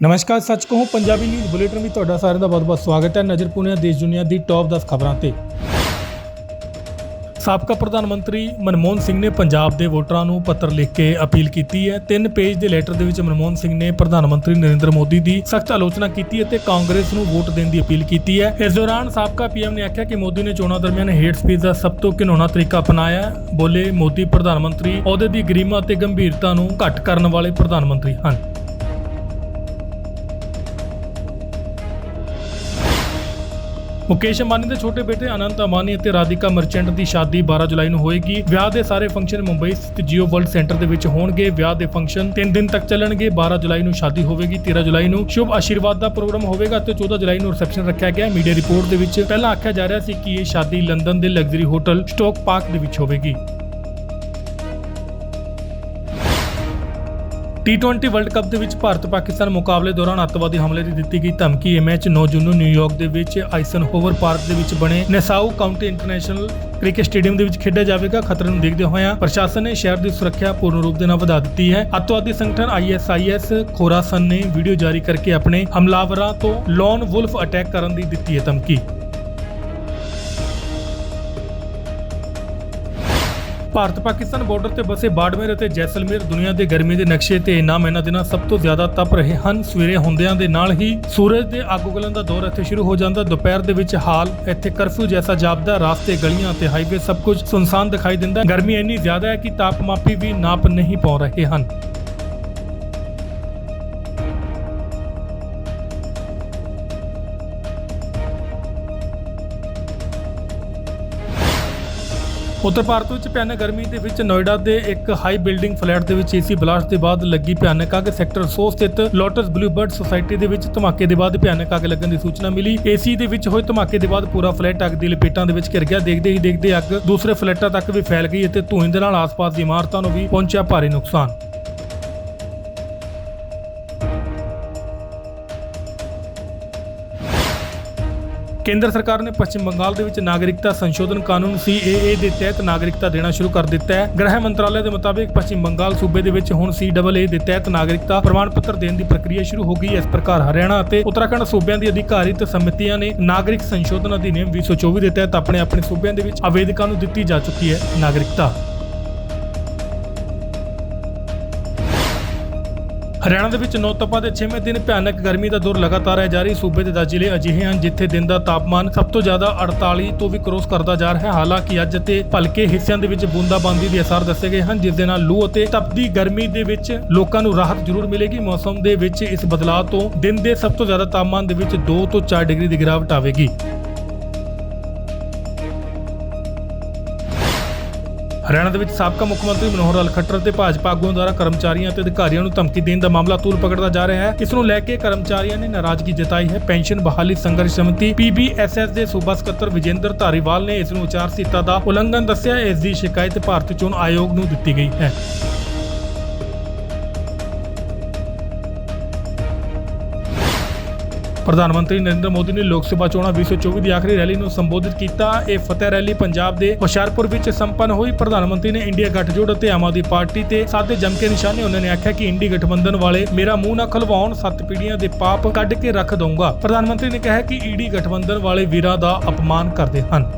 ਨਮਸਕਾਰ, ਸੱਚ ਕਹੂੰ, ਪੰਜਾਬੀ ਨਿਊਜ਼ ਬੁਲੇਟਿਨ ਵਿੱਚ ਤੁਹਾਡਾ ਸਾਰਿਆਂ ਦਾ ਬਹੁਤ-ਬਹੁਤ ਸਵਾਗਤ ਹੈ ਨਜ਼ਰ ਪੁਣੇ ਦੇਸ਼ ਦੁਨੀਆ ਦੀ ਟੌਪ 10 ਖਬਰਾਂ ਤੇ। ਸਾਬਕਾ ਪ੍ਰਧਾਨ ਮੰਤਰੀ ਮਨਮੋਹਨ ਸਿੰਘ ਨੇ ਪੰਜਾਬ ਦੇ ਵੋਟਰਾਂ ਨੂੰ ਪੱਤਰ ਲਿਖ ਕੇ ਅਪੀਲ ਕੀਤੀ ਹੈ। ਤਿੰਨ ਪੇਜ ਦੇ ਲੈਟਰ ਦੇ ਵਿੱਚ ਮਨਮੋਹਨ ਸਿੰਘ ਨੇ ਪ੍ਰਧਾਨ ਮੰਤਰੀ ਨਰਿੰਦਰ ਮੋਦੀ ਦੀ ਸਖਤ ਆਲੋਚਨਾ ਕੀਤੀ ਅਤੇ ਕਾਂਗਰਸ ਨੂੰ ਵੋਟ ਦੇਣ ਦੀ ਅਪੀਲ ਕੀਤੀ ਹੈ। ਇਸ ਦੌਰਾਨ ਸਾਬਕਾ ਪੀਐਮ ਨੇ ਆਖਿਆ ਕਿ ਮੋਦੀ ਨੇ ਚੋਣਾਂ ਦਰਮਿਆਨ ਹੇਟ ਸਪੀਚ ਦਾ ਸਭ ਤੋਂ ਘਿਨੌਣਾ ਤਰੀਕਾ ਅਪਣਾਇਆ ਬੋਲੇ, ਮੋਦੀ ਪ੍ਰਧਾਨ ਮੰਤਰੀ ਅਹੁਦੇ ਦੀ ਗਰੀਮਾ ਅਤੇ ਗੰਭੀਰਤਾ ਨੂੰ ਘੱਟ ਕਰਨ ਵਾਲੇ ਪ੍ਰਧਾਨ ਮੰਤਰੀ ਹਨ। ਮੁਕੇਸ਼ ਅੰਬਾਨੀ ਦੇ ਛੋਟੇ ਬੇਟੇ ਅਨੰਤ ਅੰਬਾਨੀ ਅਤੇ ਰਾਧਿਕਾ ਮਰਚੈਂਟ ਦੀ ਸ਼ਾਦੀ 12 ਜੁਲਾਈ ਨੂੰ ਹੋਏਗੀ। ਵਿਆਹ ਦੇ ਸਾਰੇ ਫੰਕਸ਼ਨ ਮੁੰਬਈ ਸਥਿਤ ਜੀਓ ਵਰਲਡ ਸੈਂਟਰ ਦੇ ਵਿੱਚ ਹੋਣਗੇ। ਵਿਆਹ ਦੇ ਫੰਕਸ਼ਨ 3 ਦਿਨ ਤੱਕ ਚੱਲਣਗੇ। 12 ਜੁਲਾਈ ਨੂੰ ਸ਼ਾਦੀ ਹੋਵੇਗੀ 13 ਜੁਲਾਈ ਨੂੰ ਸ਼ੁਭ ਆਸ਼ੀਰਵਾਦ ਦਾ ਪ੍ਰੋਗਰਾਮ ਹੋਵੇਗਾ ਤੇ 14 ਜੁਲਾਈ ਨੂੰ ਰਿਸੈਪਸ਼ਨ ਰੱਖਿਆ ਗਿਆ। ਮੀਡੀਆ ਰਿਪੋਰਟ ਦੇ ਵਿੱਚ ਪਹਿਲਾਂ ਆਖਿਆ ਜਾ ਰਿਹਾ ਸੀ ਕਿ ਇਹ ਸ਼ਾਦੀ ਲੰਡਨ ਦੇ ਲਗਜ਼ਰੀ ਹੋਟਲ ਸਟੋਕ ਪਾਰਕ ਦੇ ਵਿੱਚ ਹੋਵੇਗੀ। ਟੀ20 ਵਰਲਡ ਕੱਪ ਦੇ ਵਿੱਚ ਭਾਰਤ ਪਾਕਿਸਤਾਨ ਮੁਕਾਬਲੇ ਦੌਰਾਨ ਅੱਤਵਾਦੀ ਹਮਲੇ ਦੀ ਦਿੱਤੀ ਗਈ ਧਮਕੀ। ਇਹ ਮੈਚ 9 ਜੂਨ ਨੂੰ ਨਿਊਯਾਰਕ ਦੇ ਵਿੱਚ ਆਈਸਨ ਹੋਵਰ ਪਾਰਕ ਦੇ ਵਿੱਚ ਬਣੇ। Nassau County International Cricket Stadium ਦੇ ਵਿੱਚ ਖੇਡਿਆ ਜਾਵੇਗਾ। ਖਤਰੇ ਨੂੰ ਦੇਖਦੇ ਹੋਇਆਂ ਪ੍ਰਸ਼ਾਸਨ ਨੇ ਸ਼ਹਿਰ ਦੀ ਸੁਰੱਖਿਆ ਪੂਰਨ ਰੂਪ ਦੇ ਨਾਲ ਵਧਾ ਦਿੱਤੀ ਹੈ। ਅੱਤਵਾਦੀ ਸੰਗਠਨ ਆਈਐਸਆਈਐਸ ਖੋਰਾਸਨ ਨੇ ਵੀਡੀਓ ਜਾਰੀ ਕਰਕੇ ਆਪਣੇ ਹਮਲਾਵਰਾਂ ਤੋਂ ਲੌਨ ਵੁਲਫ ਅਟੈਕ ਕਰਨ ਦੀ ਦਿੱਤੀ ਹੈ ਧਮਕੀ। ਭਾਰਤ ਪਾਕਿਸਤਾਨ ਬਾਰਡਰ ਤੇ ਬਸੇ ਬਾੜਮੇਰ ਅਤੇ ਜੈਸਲਮੇਰ ਦੁਨੀਆ ਦੇ ਗਰਮੀ ਦੇ ਨਕਸ਼ੇ ਤੇ ਇਨਾਮ ਇਹਨਾਂ ਦਿਨਾਂ ਸਭ ਤੋਂ ਜ਼ਿਆਦਾ ਤਪ ਰਹੇ ਹਨ। ਸਵੇਰੇ ਹੁੰਦਿਆਂ ਦੇ ਨਾਲ ਹੀ ਸੂਰਜ ਦੇ ਅੱਗ ਉਗਲਣ ਦਾ ਦੌਰ ਇੱਥੇ ਸ਼ੁਰੂ ਹੋ ਜਾਂਦਾ। ਦੁਪਹਿਰ ਦੇ ਵਿੱਚ ਹਾਲ ਇੱਥੇ ਕਰਫਿਊ ਜੈਸਾ ਜਾਪਦਾ ਰਾਸਤੇ ਗਲੀਆਂ ਤੇ ਹਾਈਵੇ ਸਭ ਕੁਝ ਸੁਨਸਾਨ ਦਿਖਾਈ ਦਿੰਦਾ। ਗਰਮੀ ਇੰਨੀ ਜ਼ਿਆਦਾ ਹੈ ਕਿ ਤਾਪਮਾਪੀ ਵੀ ਨਾਪ ਨਹੀਂ ਪਾਉ ਰਹੇ ਹਨ। ਉੱਤਰ ਭਾਰਤ ਵਿੱਚ ਭਿਆਨਕ ਗਰਮੀ ਦੇ ਵਿੱਚ ਨੋਇਡਾ ਦੇ ਇੱਕ ਹਾਈ ਬਿਲਡਿੰਗ ਫਲੈਟ ਦੇ ਵਿੱਚ ਏਸੀ ਬਲਾਸਟ ਦੇ ਬਾਅਦ ਲੱਗੀ ਭਿਆਨਕ ਅੱਗ। ਸੈਕਟਰ 100 ਸਥਿਤ ਲੋਟਸ ਬਲੂਬਰਡ ਸੁਸਾਇਟੀ ਦੇ ਵਿੱਚ ਧਮਾਕੇ ਦੇ ਬਾਅਦ ਭਿਆਨਕ ਅੱਗ ਲੱਗਣ ਦੀ ਸੂਚਨਾ ਮਿਲੀ। ਏਸੀ ਦੇ ਵਿੱਚ ਹੋਏ ਧਮਾਕੇ ਦੇ ਬਾਅਦ ਪੂਰਾ ਫਲੈਟ ਅੱਗ ਦੀ ਲਪੇਟਾਂ ਦੇ ਵਿੱਚ ਘਿਰ ਗਿਆ। ਦੇਖਦੇ ਹੀ ਦੇਖਦੇ ਅੱਗ ਦੂਸਰੇ ਫਲੈਟਾਂ ਤੱਕ ਵੀ ਫੈਲ ਗਈ ਅਤੇ ਧੂਏ ਦੇ ਨਾਲ ਆਸ-ਪਾਸ ਦੀ ਇਮਾਰਤਾਂ ਨੂੰ ਵੀ ਪਹੁੰਚਿਆ ਭਾਰੀ ਨੁਕਸਾਨ। ਕੇਂਦਰ ਸਰਕਾਰ ਨੇ ਪੱਛਮ ਬੰਗਾਲ ਦੇ ਵਿੱਚ ਨਾਗਰਿਕਤਾ ਸੰਸ਼ੋਧਨ ਕਾਨੂੰਨ CAA ਦੇ ਤਹਿਤ ਨਾਗਰਿਕਤਾ ਦੇਣਾ ਸ਼ੁਰੂ ਕਰ ਦਿੱਤਾ ਹੈ। ਗ੍ਰਹਿ ਮੰਤਰਾਲੇ ਦੇ ਮੁਤਾਬਿਕ ਪੱਛਮੀ ਬੰਗਾਲ ਸੂਬੇ ਦੇ ਵਿੱਚ ਹੁਣ CAA ਦੇ ਤਹਿਤ ਨਾਗਰਿਕਤਾ ਪ੍ਰਮਾਣ ਪੱਤਰ ਦੇਣ ਦੀ ਪ੍ਰਕਿਰਿਆ ਸ਼ੁਰੂ ਹੋ ਗਈ ਹੈ। ਇਸ ਪ੍ਰਕਾਰ ਹਰਿਆਣਾ ਅਤੇ ਉੱਤਰਾਖੰਡ ਸੂਬਿਆਂ ਦੀ ਅਧਿਕਾਰਿਤ ਸਮਿਤੀਆਂ ਨੇ ਨਾਗਰਿਕ ਸੰਸ਼ੋਧਨ ਅਧਿਨਿਯਮ 2024 ਦੇ ਤਹਿਤ ਆਪਣੇ ਆਪਣੇ ਸੂਬਿਆਂ ਦੇ ਵਿੱਚ ਆਵੇਦਕਾਂ ਨੂੰ ਦਿੱਤੀ ਜਾ ਚੁੱਕੀ ਹੈ ਨਾਗਰਿਕਤਾ। ਹਰਿਆਣਾ ਦੇ ਵਿੱਚ ਨੌ ਦੇ 6ਵੇਂ ਦਿਨ ਭਿਆਨਕ ਗਰਮੀ ਦਾ ਦੌਰ ਲਗਾਤਾਰ ਹੈ। ਜਾਰੀ ਸੂਬੇ ਦੇ 10 ਜ਼ਿਲ੍ਹੇ ਅਜਿਹੇ ਹਨ ਜਿੱਥੇ ਦਿਨ ਦਾ ਤਾਪਮਾਨ ਸਭ ਤੋਂ ਜ਼ਿਆਦਾ 48 ਤੋਂ ਵੀ ਕ੍ਰੋਸ ਕਰਦਾ ਜਾ ਰਿਹਾ ਹੈ। ਹਾਲਾਂਕਿ ਅੱਜ ਅਤੇ ਭਲਕੇ ਹਿੱਸਿਆਂ ਦੇ ਵਿੱਚ ਬੂੰਦਾਬਾਂਦੀ ਦੇ ਅਸਰ ਦੱਸੇ ਗਏ ਹਨ, ਜਿਸ ਦੇ ਨਾਲ ਲੂ ਅਤੇ ਤਪਦੀ ਗਰਮੀ ਦੇ ਵਿੱਚ ਲੋਕਾਂ ਨੂੰ ਰਾਹਤ ਜ਼ਰੂਰ ਮਿਲੇਗੀ। ਮੌਸਮ ਦੇ ਵਿੱਚ ਇਸ ਬਦਲਾਅ ਤੋਂ ਦਿਨ ਦੇ ਸਭ ਤੋਂ ਜ਼ਿਆਦਾ ਤਾਪਮਾਨ ਦੇ ਵਿੱਚ 2 ਤੋਂ 4 ਡਿਗਰੀ ਦੀ ਗਿਰਾਵਟ ਆਵੇਗੀ। ਹਰਿਆਣਾ ਦੇ ਵਿੱਚ ਸਾਬਕਾ ਮੁੱਖ ਮੰਤਰੀ ਮਨੋਹਰ ਲਾਲ ਖੱਟਰ ਤੇ ਭਾਜਪਾ ਆਗੂਆਂ ਦੁਆਰਾ ਕਰਮਚਾਰੀਆਂ ਅਤੇ ਅਧਿਕਾਰੀਆਂ ਨੂੰ ਧਮਕੀ ਦੇਣ ਦਾ ਮਾਮਲਾ ਤੂਲ ਪਕੜਦਾ ਜਾ ਰਿਹਾ ਹੈ। ਇਸ ਨੂੰ ਲੈ ਕੇ ਕਰਮਚਾਰੀਆਂ ਨੇ ਨਾਰਾਜ਼ਗੀ ਜਤਾਈ ਹੈ। ਪੈਨਸ਼ਨ ਬਹਾਲੀ ਸੰਘਰਸ਼ ਸਮਿਤੀ ਪੀਬੀਐਸਐਸ ਦੇ ਸੂਬਾ ਸਕੱਤਰ ਵਿਜੇਂਦਰ ਧਾਰੀਵਾਲ ਨੇ ਇਸ ਨੂੰ ਆਚਾਰ ਸੀਤਾ ਦਾ ਉਲੰਘਣ ਦੱਸਿਆ। ਇਸ ਦੀ ਸ਼ਿਕਾਇਤ ਭਾਰਤ ਚੋਣ ਆਯੋਗ ਨੂੰ ਦਿੱਤੀ ਗਈ ਹੈ। ਪ੍ਰਧਾਨ ਮੰਤਰੀ ਨਰਿੰਦਰ ਮੋਦੀ ਨੇ ਲੋਕ ਸਭਾ ਚੋਣਾਂ 2024 ਦੀ ਆਖਰੀ ਰੈਲੀ ਨੂੰ ਸੰਬੋਧਿਤ ਕੀਤਾ। ਇਹ ਫਤਿਹ ਰੈਲੀ ਪੰਜਾਬ ਦੇ ਹੁਸ਼ਿਆਰਪੁਰ ਵਿੱਚ ਸੰਪੰਨ ਹੋਈ। ਪ੍ਰਧਾਨ ਮੰਤਰੀ ਨੇ ਇੰਡੀਆ ਗੱਠਜੋੜ ਅਤੇ ਆਮ ਆਦਮੀ ਪਾਰਟੀ ਤੇ ਸਾਦੇ ਜੰਮ ਕੇ ਨਿਸ਼ਾਨੇ ਉਹਨਾਂ ਨੇ ਆਖਿਆ ਕਿ ਇੰਡੀ ਗਠਬੰਧਨ ਵਾਲੇ ਮੇਰਾ ਮੂੰਹ ਨਾ ਖਲਵਾਉਣ, ਸੱਤ ਪੀੜੀਆਂ ਦੇ ਪਾਪ ਕੱਢ ਕੇ ਰੱਖ ਦਊਂਗਾ। ਪ੍ਰਧਾਨ ਮੰਤਰੀ ਨੇ ਕਿਹਾ ਕਿ ਈਡੀ ਗਠਬੰਧਨ ਵਾਲੇ ਵੀਰਾਂ ਦਾ ਅਪਮਾਨ ਕਰਦੇ ਹਨ।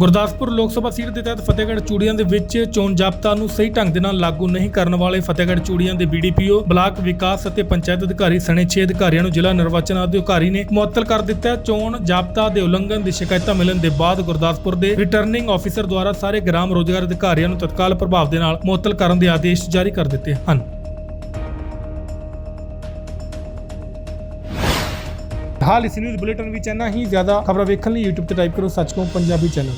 ਗੁਰਦਾਸਪੁਰ ਲੋਕ ਸਭਾ ਸੀਟ ਦੇ ਤਹਿਤ ਫਤਿਹਗੜ੍ਹ ਚੂੜੀਆਂ ਦੇ ਵਿੱਚ ਚੋਣ ਜਾਬਤਾ ਨੂੰ ਸਹੀ ਢੰਗ ਦੇ ਨਾਲ ਲਾਗੂ ਨਹੀਂ ਕਰਨ ਵਾਲੇ ਫਤਿਹਗੜ੍ਹ ਚੂੜੀਆਂ ਦੇ ਬੀਡੀਪੀਓ ਬਲਾਕ ਵਿਕਾਸ ਅਤੇ ਪੰਚਾਇਤ ਅਧਿਕਾਰੀ ਸਣੇ 6 ਅਧਿਕਾਰੀਆਂ ਨੂੰ ਜ਼ਿਲ੍ਹਾ ਨਿਰਵਾਚਨ ਅਧਿਕਾਰੀ ਨੇ ਮੁਅੱਤਲ ਕਰ ਦਿੱਤਾ। ਚੋਣ ਜਾਬਤਾ ਦੇ ਉਲੰਘਣ ਦੀ ਸ਼ਿਕਾਇਤਾਂ ਮਿਲਣ ਦੇ ਬਾਅਦ ਗੁਰਦਾਸਪੁਰ ਦੇ ਰਿਟਰਨਿੰਗ ਆਫੀਸਰ ਦੁਆਰਾ ਸਾਰੇ ਗ੍ਰਾਮ ਰੋਜ਼ਗਾਰ ਅਧਿਕਾਰੀਆਂ ਨੂੰ ਤਤਕਾਲ ਪ੍ਰਭਾਵ ਦੇ ਨਾਲ ਮੁਅੱਤਲ ਕਰਨ ਦੇ ਆਦੇਸ਼ ਜਾਰੀ ਕਰ ਦਿੱਤੇ ਹਨ। ਹਾਲ ਇਸ ਨਿਊਜ਼ ਬੁਲੇਟਿਨ ਵਿੱਚ ਇੰਨਾ ਹੀ। ਜ਼ਿਆਦਾ ਖਬਰਾਂ ਵੇਖਣ ਲਈ YouTube ਤੇ ਟਾਈਪ ਕਰੋ ਸੱਚ ਕੋ ਪੰਜਾਬੀ ਚੈਨਲ